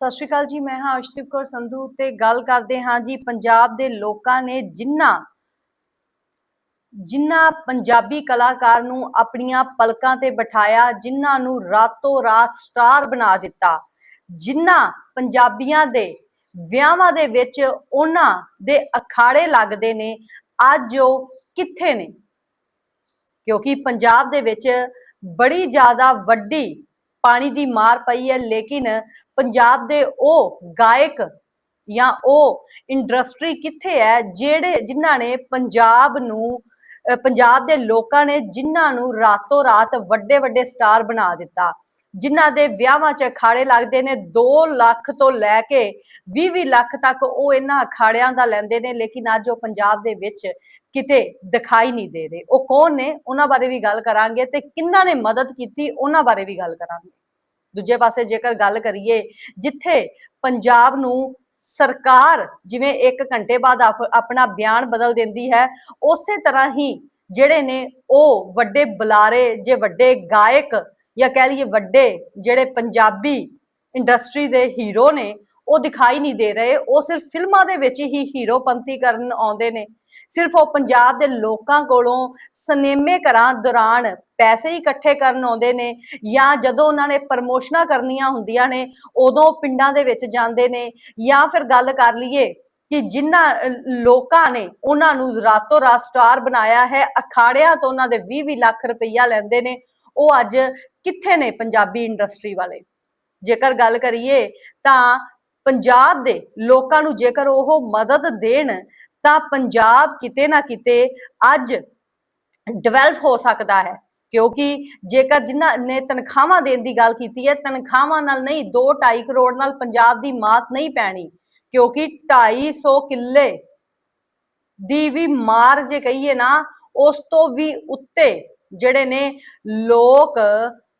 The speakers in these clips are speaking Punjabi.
ਸਤਿ ਸ਼੍ਰੀ ਅਕਾਲ ਜੀ, ਮੈਂ ਹਾਂ ਅਸ਼ਦੀਪ ਕੌਰ ਸੰਧੂ ਤੇ ਗੱਲ ਕਰਦੇ ਹਾਂ ਜੀ ਪੰਜਾਬ ਦੇ ਲੋਕਾਂ ਨੇ ਜਿਨ੍ਹਾਂ ਜਿਨ੍ਹਾਂ ਪੰਜਾਬੀ ਕਲਾਕਾਰ ਨੂੰ ਆਪਣੀਆਂ ਪਲਕਾਂ ਤੇ ਬਿਠਾਇਆ ਜਿਨ੍ਹਾਂ ਨੂੰ ਰਾਤੋਂ ਰਾਤ ਸਟਾਰ ਬਣਾ ਦਿੱਤਾ ਜਿਨ੍ਹਾਂ ਪੰਜਾਬੀਆਂ ਦੇ ਵਿਆਹਾਂ ਦੇ ਵਿੱਚ ਉਹਨਾਂ ਦੇ ਅਖਾੜੇ ਲੱਗਦੇ ਨੇ, ਅੱਜ ਉਹ ਕਿੱਥੇ ਨੇ? ਕਿਉਂਕਿ ਪੰਜਾਬ ਦੇ ਵਿੱਚ ਬੜੀ ਜ਼ਿਆਦਾ ਵੱਡੀ ਪਾਣੀ ਦੀ ਮਾਰ ਪਈ ਹੈ, ਲੇਕਿਨ ਪੰਜਾਬ ਦੇ ਉਹ ਗਾਇਕ ਜਾਂ ਉਹ ਇੰਡਸਟਰੀ ਕਿੱਥੇ ਹੈ, ਜਿਹੜੇ ਜਿਨ੍ਹਾਂ ਨੇ ਪੰਜਾਬ ਨੂੰ ਪੰਜਾਬ ਦੇ ਲੋਕਾਂ ਨੇ ਜਿਨ੍ਹਾਂ ਨੂੰ ਰਾਤੋਂ ਰਾਤ ਵੱਡੇ ਵੱਡੇ ਸਟਾਰ ਬਣਾ ਦਿੱਤਾ। ਜਿਨ੍ਹਾਂ ਦੇ ਵਿਆਹਾਂ 'ਚ ਅਖਾੜੇ ਲੱਗਦੇ ਨੇ 2 ਲੱਖ ਤੋਂ ਲੈ ਕੇ 20-20 ਲੱਖ ਤੱਕ ਉਹ ਇਹਨਾਂ ਅਖਾੜਿਆਂ ਦਾ ਲੈਂਦੇ ਨੇ, ਲੇਕਿਨ ਅੱਜ ਉਹ ਪੰਜਾਬ ਦੇ ਵਿੱਚ ਕਿਤੇ ਦਿਖਾਈ ਨਹੀਂ ਦੇ ਰਹੇ। ਉਹ ਕੌਣ ਨੇ? ਉਹਨਾਂ ਬਾਰੇ ਵੀ ਗੱਲ ਕਰਾਂਗੇ ਤੇ ਕਿੰਨਾਂ ਨੇ ਮਦਦ ਕੀਤੀ, ਉਹਨਾਂ ਬਾਰੇ ਵੀ ਗੱਲ ਕਰਾਂਗੇ। ਦੂਜੇ ਪਾਸੇ ਜੇਕਰ ਗੱਲ ਕਰੀਏ, ਜਿੱਥੇ ਪੰਜਾਬ ਨੂੰ ਸਰਕਾਰ ਜਿਵੇਂ 1 ਘੰਟੇ ਬਾਅਦ ਆਪ- ਆਪਣਾ ਬਿਆਨ ਬਦਲ ਦਿੰਦੀ ਹੈ, ਉਸੇ ਤਰ੍ਹਾਂ ਹੀ ਜਿਹੜੇ ਨੇ ਉਹ ਵੱਡੇ ਬੁਲਾਰੇ, ਜੇ ਵੱਡੇ ਗਾਇਕ ਜਾਂ ਕਹਿ ਲਈਏ ਵੱਡੇ ਜਿਹੜੇ ਪੰਜਾਬੀ ਇੰਡਸਟਰੀ ਦੇ ਹੀਰੋ ਨੇ, ਉਹ ਦਿਖਾਈ ਨਹੀਂ ਦੇ ਰਹੇ। ਉਹ ਸਿਰਫ ਫਿਲਮਾਂ ਦੇ ਵਿੱਚ ਹੀ ਹੀਰੋਪੰਤੀ ਕਰਨ ਆਉਂਦੇ ਨੇ। ਸਿਰਫ ਉਹ ਪੰਜਾਬ ਦੇ ਲੋਕਾਂ ਕੋਲੋਂ ਸਿਨੇਮੇ ਘਰਾਂ ਦੌਰਾਨ ਪੈਸੇ ਇਕੱਠੇ ਕਰਨ ਆਉਂਦੇ ਨੇ ਜਾਂ ਜਦੋਂ ਉਹਨਾਂ ਨੇ ਪ੍ਰਮੋਸ਼ਨਾਂ ਕਰਨੀਆਂ ਹੁੰਦੀਆਂ ਨੇ, ਉਦੋਂ ਪਿੰਡਾਂ ਦੇ ਵਿੱਚ ਜਾਂਦੇ ਨੇ। ਜਾਂ ਫਿਰ ਗੱਲ ਕਰ ਲਈਏ ਕਿ ਜਿਨ੍ਹਾਂ ਲੋਕਾਂ ਨੇ ਉਹਨਾਂ ਨੂੰ ਰਾਤੋਂ ਰਾਤ ਸਟਾਰ ਬਣਾਇਆ ਹੈ, ਅਖਾੜਿਆਂ ਤੋਂ ਉਹਨਾਂ ਦੇ 20-20 ਲੱਖ ਰੁਪਈਆ ਲੈਂਦੇ ਨੇ। ਉਹ ਅੱਜ ਕਿੱਥੇ ਨੇ ਪੰਜਾਬੀ ਇੰਡਸਟਰੀ ਵਾਲੇ? ਜੇਕਰ ਗੱਲ ਕਰੀਏ ਤਾਂ ਪੰਜਾਬ ਦੇ ਲੋਕਾਂ ਨੂੰ ਜੇਕਰ ਉਹ ਮਦਦ ਦੇਣ, ਤਾਂ ਪੰਜਾਬ ਕਿਤੇ ਨਾ ਕਿਤੇ ਅੱਜ ਡਿਵੈਲਪ ਹੋ ਸਕਦਾ ਹੈ। ਕਿਉਂਕਿ ਜੇਕਰ ਜਿਨ੍ਹਾਂ ਨੇ ਤਨਖਾਹਾਂ ਦੇਣ ਦੀ ਗੱਲ ਕੀਤੀ ਹੈ, ਤਨਖਾਹਾਂ ਨਾਲ ਨਹੀਂ 2.5 ਕਰੋੜ ਨਾਲ ਪੰਜਾਬ ਦੀ ਮਾਤ ਨਹੀਂ ਪੈਣੀ। ਕਿਉਂਕਿ 250 ਕਿੱਲੇ ਦੀ ਵੀ ਮਾਰ ਜੇ ਕਹੀਏ ਨਾ, ਉਸ ਤੋਂ ਵੀ ਉੱਤੇ ਜਿਹੜੇ ਨੇ ਲੋਕ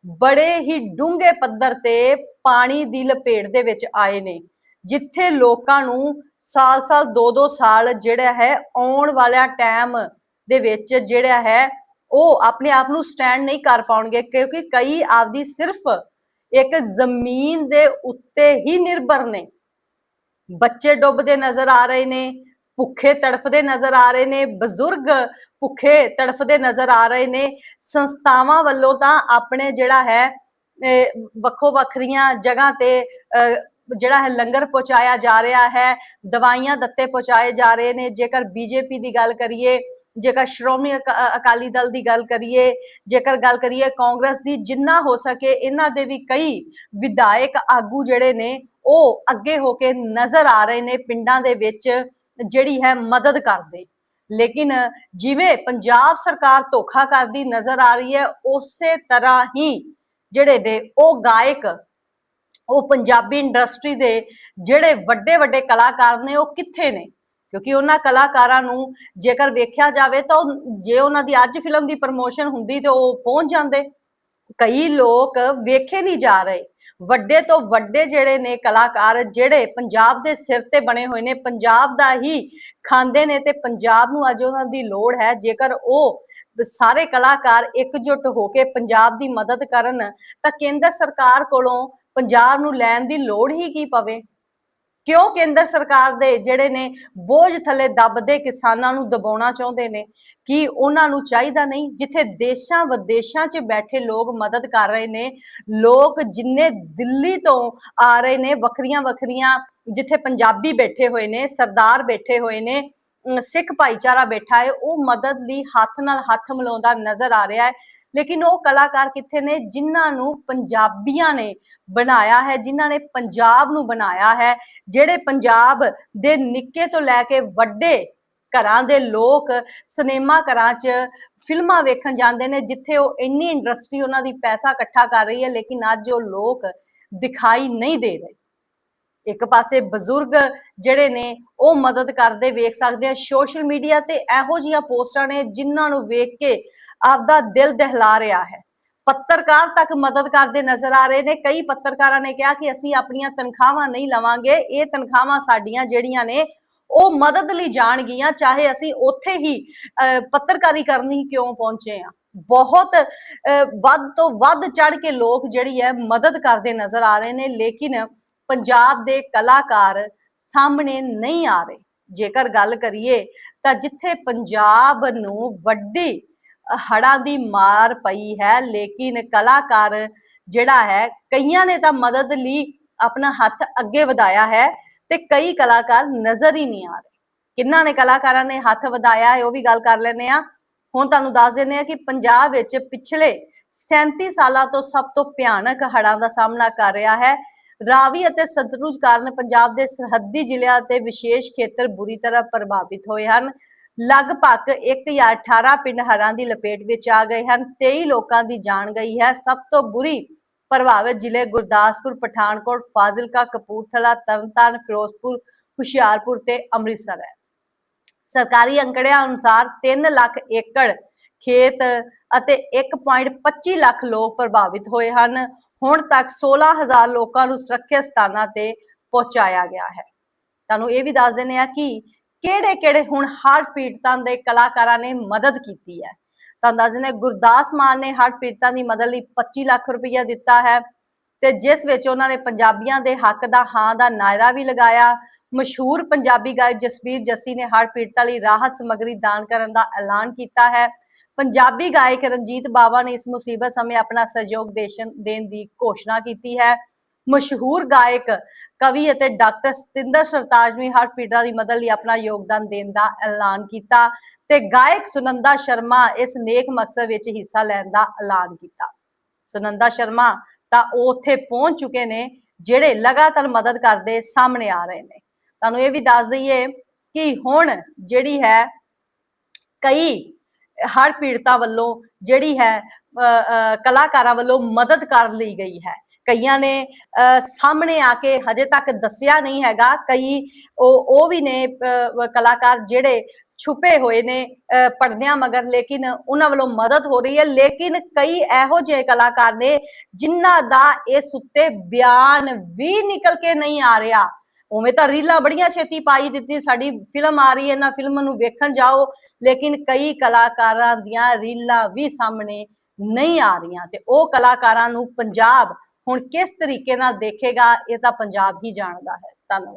ਬੜੇ ਹੀ ਡੂੰਘੇ ਪੱਧਰ ਤੇ ਪਾਣੀ ਦੀ ਲਪੇਟ ਦੇ ਵਿੱਚ ਆਏ ਨੇ, ਜਿੱਥੇ ਲੋਕਾਂ ਨੂੰ ਸਾਲ-ਸਾਲ 2-2 ਸਾਲ ਜਿਹੜਾ ਹੈ, ਆਉਣ ਵਾਲਾ ਟਾਈਮ ਦੇ ਵਿੱਚ ਜਿਹੜਾ ਹੈ, ਉਹ ਆਪਣੇ ਆਪ ਨੂੰ ਸਟੈਂਡ ਨਹੀਂ ਕਰ ਪਾਉਣਗੇ, ਕਿਉਂਕਿ ਕਈ ਆਪਦੀ ਸਿਰਫ ਇੱਕ ਜ਼ਮੀਨ ਦੇ ਉੱਤੇ ਹੀ ਨਿਰਭਰ ਨੇ। ਬੱਚੇ ਡੁੱਬਦੇ ਨਜ਼ਰ ਆ ਰਹੇ ਨੇ ਭੁੱਖੇ ਤੜਫਦੇ ਨਜ਼ਰ ਆ ਰਹੇ ਨੇ, ਬਜ਼ੁਰਗ ਭੁੱਖੇ ਤੜਫਦੇ ਨਜ਼ਰ ਆ ਰਹੇ ਨੇ। ਸੰਸਥਾਵਾਂ ਵੱਲੋਂ ਤਾਂ ਆਪਣੇ ਜਿਹੜਾ ਹੈ ਵੱਖੋ ਵੱਖਰੀਆਂ ਜਗ੍ਹਾ ਤੇ ਜਿਹੜਾ ਹੈ ਲੰਗਰ ਪਹੁੰਚਾਇਆ ਜਾ ਰਿਹਾ ਹੈ, ਦਵਾਈਆਂ ਦਿੱਤੇ ਪਹੁੰਚਾਏ ਜਾ ਰਹੇ ਨੇ। ਜੇਕਰ ਬੀਜੇਪੀ ਦੀ ਗੱਲ ਕਰੀਏ, ਜੇਕਰ ਸ਼੍ਰੋਮਣੀ ਅਕਾ- ਅਕਾਲੀ ਦਲ ਦੀ ਗੱਲ ਕਰੀਏ, ਜੇਕਰ ਗੱਲ ਕਰੀਏ ਕਾਂਗਰਸ ਦੀ, ਜਿੰਨਾ ਹੋ ਸਕੇ ਇਹਨਾਂ ਦੇ ਵੀ ਕਈ ਵਿਧਾਇਕ ਆਗੂ ਜਿਹੜੇ ਨੇ, ਉਹ ਅੱਗੇ ਹੋ ਕੇ ਨਜ਼ਰ ਆ ਰਹੇ ਨੇ ਪਿੰਡਾਂ ਦੇ ਵਿੱਚ। ਜਿਹੜੀ ਹੈ ਮਦਦ ਕਰਦੇ। ਲੇਕਿਨ ਜਿਵੇਂ ਪੰਜਾਬ ਸਰਕਾਰ ਧੋਖਾ ਕਰਦੀ ਨਜ਼ਰ ਆ ਰਹੀ ਹੈ, ਉਸੇ ਤਰ੍ਹਾਂ ਹੀ ਜਿਹੜੇ ਨੇ ਉਹ ਗਾਇਕ, ਉਹ ਪੰਜਾਬੀ ਇੰਡਸਟਰੀ ਦੇ ਜਿਹੜੇ ਵੱਡੇ ਵੱਡੇ ਕਲਾਕਾਰ ਨੇ, ਉਹ ਕਿੱਥੇ ਨੇ? ਕਿਉਂਕਿ ਉਹਨਾਂ ਕਲਾਕਾਰਾਂ ਨੂੰ ਜੇਕਰ ਵੇਖਿਆ ਜਾਵੇ ਤਾਂ ਉਹ- ਜੇ ਉਹਨਾਂ ਦੀ ਅੱਜ ਫਿਲਮ ਦੀ ਪ੍ਰਮੋਸ਼ਨ ਹੁੰਦੀ ਤੇ ਉਹ ਪਹੁੰਚ ਜਾਂਦੇ। ਕਈ ਲੋਕ ਵੇਖੇ ਨਹੀਂ ਜਾ ਰਹੇ। ਵੱਡੇ ਤੋਂ ਵੱਡੇ ਜਿਹੜੇ ਨੇ ਕਲਾਕਾਰ, ਜਿਹੜੇ ਪੰਜਾਬ ਦੇ ਸਿਰ ਤੇ ਬਣੇ ਹੋਏ ਨੇ, ਪੰਜਾਬ ਦਾ ਹੀ ਖਾਂਦੇ ਨੇ ਤੇ ਪੰਜਾਬ ਨੂੰ ਅੱਜ ਉਹਨਾਂ ਦੀ ਲੋੜ ਹੈ, ਜੇਕਰ ਉਹ ਸਾਰੇ ਕਲਾਕਾਰ ਇਕਜੁੱਟ ਹੋ ਕੇ ਪੰਜਾਬ ਦੀ ਮਦਦ ਕਰਨ, ਤਾਂ ਕੇਂਦਰ ਸਰਕਾਰ ਕੋਲੋਂ ਪੰਜਾਬ ਨੂੰ ਲੈਣ ਦੀ ਲੋੜ ਹੀ ਕੀ ਪਵੇ? ਕਿਉਂ ਕੇਂਦਰ ਸਰਕਾਰ ਦੇ ਜਿਹੜੇ ਨੇ ਬੋਝ ਥੱਲੇ ਦੱਬਦੇ ਕਿਸਾਨਾਂ ਨੂੰ ਦਬਾਉਣਾ ਚਾਹੁੰਦੇ ਨੇ? ਕਿ ਉਹਨਾਂ ਨੂੰ ਚਾਹੀਦਾ ਨਹੀਂ? ਜਿੱਥੇ ਦੇਸ਼ਾਂ ਵਿਦੇਸ਼ਾਂ 'ਚ ਬੈਠੇ ਲੋਕ ਮਦਦ ਕਰ ਰਹੇ ਨੇ, ਲੋਕ ਜਿੰਨੇ ਦਿੱਲੀ ਤੋਂ ਆ ਰਹੇ ਨੇ, ਵੱਖਰੀਆਂ ਵੱਖਰੀਆਂ ਜਿੱਥੇ ਪੰਜਾਬੀ ਬੈਠੇ ਹੋਏ ਨੇ, ਸਰਦਾਰ ਬੈਠੇ ਹੋਏ ਨੇ ਸਿੱਖ ਭਾਈਚਾਰਾ ਬੈਠਾ ਹੈ, ਉਹ ਮਦਦ ਲਈ ਹੱਥ ਨਾਲ ਹੱਥ ਮਿਲਾਉਂਦਾ ਨਜ਼ਰ ਆ ਰਿਹਾ ਹੈ। ਲੇਕਿਨ ਉਹ ਕਲਾਕਾਰ ਕਿੱਥੇ ਨੇ? ਜਿਨ੍ਹਾਂ ਨੂੰ ਪੰਜਾਬੀਆਂ ਨੇ ਬਣਾਇਆ ਹੈ, ਜਿਨ੍ਹਾਂ ਨੇ ਪੰਜਾਬ ਨੂੰ ਬਣਾਇਆ ਹੈ, ਜਿਹੜੇ ਪੰਜਾਬ ਦੇ ਨਿੱਕੇ ਤੋਂ ਲੈ ਕੇ ਵੱਡੇ ਘਰਾਂ ਦੇ ਲੋਕ ਸਿਨੇਮਾ ਘਰਾਂ 'ਚ ਫਿਲਮਾਂ ਵੇਖਣ ਜਾਂਦੇ ਨੇ, ਜਿੱਥੇ ਉਹ ਇੰਨੀ ਇੰਡਸਟਰੀ ਉਹਨਾਂ ਦੀ ਪੈਸਾ ਇਕੱਠਾ ਕਰ ਰਹੀ ਹੈ, ਲੇਕਿਨ ਅੱਜ ਉਹ ਲੋਕ ਦਿਖਾਈ ਨਹੀਂ ਦੇ ਰਹੇ। ਇੱਕ ਪਾਸੇ ਬਜ਼ੁਰਗ ਜਿਹੜੇ ਨੇ, ਉਹ ਮਦਦ ਕਰਦੇ, ਵੇਖ ਸਕਦੇ ਆ, ਸੋਸ਼ਲ ਮੀਡੀਆ ਤੇ ਇਹੋ ਜੀਆਂ ਪੋਸਟਾਂ ਨੇ ਜਿਨ੍ਹਾਂ ਨੂੰ ਵੇਖ ਕੇ ਆਪਦਾ ਦਿਲ ਦਹਿਲਾ ਰਿਹਾ ਹੈ। ਪੱਤਰਕਾਰ ਤੱਕ ਮਦਦ ਕਰਦੇ ਨਜ਼ਰ ਆ ਰਹੇ ਨੇ। ਕਈ ਪੱਤਰਕਾਰਾਂ ਨੇ ਕਿਹਾ ਕਿ ਅਸੀਂ ਆਪਣੀਆਂ ਤਨਖਾਹਾਂ ਨਹੀਂ ਲਵਾਂਗੇ। ਇਹ ਤਨਖਾਹਾਂ ਸਾਡੀਆਂ ਜਿਹੜੀਆਂ ਨੇ ਉਹ ਮਦਦ ਲਈ ਜਾਣਗੀਆਂ ਚਾਹੇ ਅਸੀਂ ਉੱਥੇ ਹੀ ਪੱਤਰਕਾਰੀ ਕਰਨੀ ਕਿਉਂ ਪਹੁੰਚੇ ਆ ਬਹੁਤ ਅਹ, ਵੱਧ ਤੋਂ ਵੱਧ ਚੜ ਕੇ ਲੋਕ ਜਿਹੜੀ ਹੈ ਮਦਦ ਕਰਦੇ ਨਜ਼ਰ ਆ ਰਹੇ ਨੇ। ਲੇਕਿਨ ਪੰਜਾਬ ਦੇ ਕਲਾਕਾਰ ਸਾਹਮਣੇ ਨਹੀਂ ਆ ਰਹੇ। ਜੇਕਰ ਗੱਲ ਕਰੀਏ ਤਾਂ ਜਿੱਥੇ ਪੰਜਾਬ ਨੂੰ ਵੱਡੀ ਹੜਾਂ ਦੀ ਮਾਰ ਪਈ ਹੈ, ਲੇਕਿਨ ਕਲਾਕਾਰ ਜਿਹੜਾ ਹੈ, ਕਈਆਂ ਨੇ ਤਾਂ ਮਦਦ ਲਈ ਆਪਣਾ ਹੱਥ ਅੱਗੇ ਵਧਾਇਆ ਹੈ ਤੇ ਕਈ ਕਲਾਕਾਰ ਨਜ਼ਰ ਹੀ ਨਹੀਂ ਆ ਰਹੇ। ਕਿੰਨਾਂ ਨੇ ਕਲਾਕਾਰਾਂ ਨੇ ਹੱਥ ਵਧਾਇਆ ਹੈ, ਉਹ ਵੀ ਗੱਲ ਕਰ ਲੈਨੇ ਆ ਹੁਣ ਤੁਹਾਨੂੰ ਦੱਸ ਦਿੰਦੇ ਆ ਕਿ ਪੰਜਾਬ ਵਿੱਚ ਪਿਛਲੇ 37 ਸਾਲਾਂ ਤੋਂ ਸਭ ਤੋਂ ਭਿਆਨਕ ਹੜਾਂ ਦਾ ਸਾਹਮਣਾ ਕਰ ਰਿਹਾ ਹੈ। ਰਾਵੀ ਅਤੇ ਸਤਲੁਜ ਕਾਰਨ ਪੰਜਾਬ ਦੇ ਸਰਹੱਦੀ ਜ਼ਿਲ੍ਹਿਆਂ ਤੇ ਵਿਸ਼ੇਸ਼ ਖੇਤਰ ਬੁਰੀ ਤਰ੍ਹਾਂ ਪ੍ਰਭਾਵਿਤ ਹੋਏ ਹਨ। ਲਗਭਗ 1018 ਪਿੰਡ ਹਰਾਂ ਦੀ ਲਪੇਟ ਵਿੱਚ ਆ ਗਏ ਹਨ। 23 ਲੋਕਾਂ ਦੀ ਜਾਨ ਗਈ ਹੈ। ਸਭ ਤੋਂ ਬੁਰੀ ਪ੍ਰਭਾਵਿਤ ਜ਼ਿਲ੍ਹੇ ਗੁਰਦਾਸਪੁਰ, ਪਠਾਨਕੋਟ, ਫਾਜ਼ਿਲਕਾ, ਕਪੂਰਥਲਾ, ਤਰਨਤਾਰਨ, ਫਿਰੋਜ਼ਪੁਰ, ਹੁਸ਼ਿਆਰਪੁਰ ਤੇ ਅੰਮ੍ਰਿਤਸਰ ਹੈ। ਸਰਕਾਰੀ ਅੰਕੜਿਆਂ ਅਨੁਸਾਰ 3 ਲੱਖ ਏਕੜ ਖੇਤ ਅਤੇ 1.25 ਲੱਖ ਲੋਕ ਪ੍ਰਭਾਵਿਤ ਹੋਏ ਹਨ। ਹੁਣ ਤੱਕ 16000 ਲੋਕਾਂ ਨੂੰ ਸੁਰੱਖਿਅਤ ਸਥਾਨਾਂ ਤੇ ਪਹੁੰਚਾਇਆ ਗਿਆ ਹੈ। ਤੁਹਾਨੂੰ ਇਹ ਵੀ ਦੱਸ ਦਿੰਦੇ ਆ ਕਿ ਕਿਹੜੇ ਕਿਹੜੇ ਹੁਣ ਪੀੜਤਾਂ ਦੇ ਕਲਾਕਾਰਾਂ ਨੇ ਮਦਦ ਕੀਤੀ ਹੈ? ਤੁਹਾਨੂੰ ਦੱਸ ਦਿੰਦੇ ਗੁਰਦਾਸ ਮਾਨ ਨੇ ਹੜ੍ਹ ਪੀੜਤਾਂ ਦੀ ਮਦਦ ਲਈ 25 ਲੱਖ ਰੁਪਈਆ ਦਿੱਤਾ ਹੈ ਤੇ ਜਿਸ ਵਿੱਚ ਉਹਨਾਂ ਨੇ ਪੰਜਾਬੀਆਂ ਦੇ ਹੱਕ ਦਾ, ਹਾਂ ਦਾ ਨਾਅਰਾ ਵੀ ਲਗਾਇਆ। ਮਸ਼ਹੂਰ ਪੰਜਾਬੀ ਗਾਇਕ ਜਸਵੀਰ ਜੱਸੀ ਨੇ ਹਰ ਪੀੜਤਾਂ ਲਈ ਰਾਹਤ ਸਮੱਗਰੀ ਦਾਨ ਕਰਨ ਦਾ ਐਲਾਨ ਕੀਤਾ ਹੈ। ਪੰਜਾਬੀ ਗਾਇਕ ਰਣਜੀਤ ਬਾਵਾ ਨੇ ਇਸ ਮੁਸੀਬਤ ਸਮੇਂ ਆਪਣਾ ਸਹਿਯੋਗ ਦੇਣ ਦੀ ਘੋਸ਼ਣਾ ਕੀਤੀ ਹੈ। ਮਸ਼ਹੂਰ ਗਾਇਕ ਕਵੀ ਅਤੇ ਡਾਕਟਰ ਸਤਿੰਦਰ ਸਰਤਾਜ ਨੇ ਹਰ ਪੀੜਤਾਂ ਦੀ ਮਦਦ ਲਈ ਆਪਣਾ ਯੋਗਦਾਨ ਦੇਣ ਦਾ ਐਲਾਨ ਕੀਤਾ ਤੇ ਗਾਇਕ ਸੁਨੰਦਾ ਸ਼ਰਮਾ ਇਸ ਨੇਕ ਮਕਸਦ ਵਿੱਚ ਹਿੱਸਾ ਲੈਣ ਦਾ ਐਲਾਨ ਕੀਤਾ। ਸੁਨੰਦਾ ਸ਼ਰਮਾ ਤਾਂ ਉਹ ਉੱਥੇ ਪਹੁੰਚ ਚੁੱਕੇ ਨੇ ਜਿਹੜੇ ਲਗਾਤਾਰ ਮਦਦ ਕਰਦੇ ਸਾਹਮਣੇ ਆ ਰਹੇ ਨੇ। ਤੁਹਾਨੂੰ ਇਹ ਵੀ ਦੱਸ ਦਈਏ ਕਿ ਹੁਣ ਜਿਹੜੀ ਹੈ ਕਈ ਹਰ ਪੀੜਤਾਂ ਵੱਲੋਂ ਜਿਹੜੀ ਹੈ ਅ, ਕਲਾਕਾਰਾਂ ਵੱਲੋਂ ਮਦਦ ਕਰ ਲਈ ਗਈ ਹੈ। ਕਈਆਂ ਨੇ ਅ, ਸਾਹਮਣੇ ਆ ਕੇ ਹਜੇ ਤੱਕ ਦੱਸਿਆ ਨਹੀਂ ਹੈਗਾ। ਕਈ ਉਹ ਉਹ ਵੀ ਨੇ ਕਲਾਕਾਰ ਜਿਹੜੇ ਛੁਪੇ ਹੋਏ ਨੇ ਅ, ਪਰਦਿਆਂ ਮਗਰ ਲੇਕਿਨ ਉਹਨਾਂ ਵੱਲੋਂ ਮਦਦ ਹੋ ਰਹੀ ਹੈ। ਲੇਕਿਨ ਕਈ ਇਹੋ ਜਿਹੇ ਕਲਾਕਾਰ ਨੇ ਜਿਨ੍ਹਾਂ ਦਾ ਇਸ ਉੱਤੇ ਬਿਆਨ ਵੀ ਨਿਕਲ ਕੇ ਨਹੀਂ ਆ ਰਿਹਾ। ਉਵੇਂ ਤਾਂ ਰੀਲਾਂ ਬੜੀਆਂ ਛੇਤੀ ਪਾਈ ਦਿੱਤੀ ਸਾਡੀ ਫਿਲਮ ਆ ਰਹੀ ਹੈ ਨਾ ਫਿਲਮ ਨੂੰ ਵੇਖਣ ਜਾਓ। ਲੇਕਿਨ ਕਈ ਕਲਾਕਾਰਾਂ ਦੀਆਂ ਰੀਲਾਂ ਵੀ ਸਾਹਮਣੇ ਨਹੀਂ ਆ ਰਹੀਆਂ ਤੇ ਉਹ ਕਲਾਕਾਰਾਂ ਨੂੰ ਪੰਜਾਬ ਹੁਣ ਕਿਸ ਤਰੀਕੇ ਨਾਲ ਦੇਖੇਗਾ ਇਹ ਤਾਂ ਪੰਜਾਬ ਹੀ ਜਾਣਦਾ ਹੈ। ਧੰਨਵਾਦ।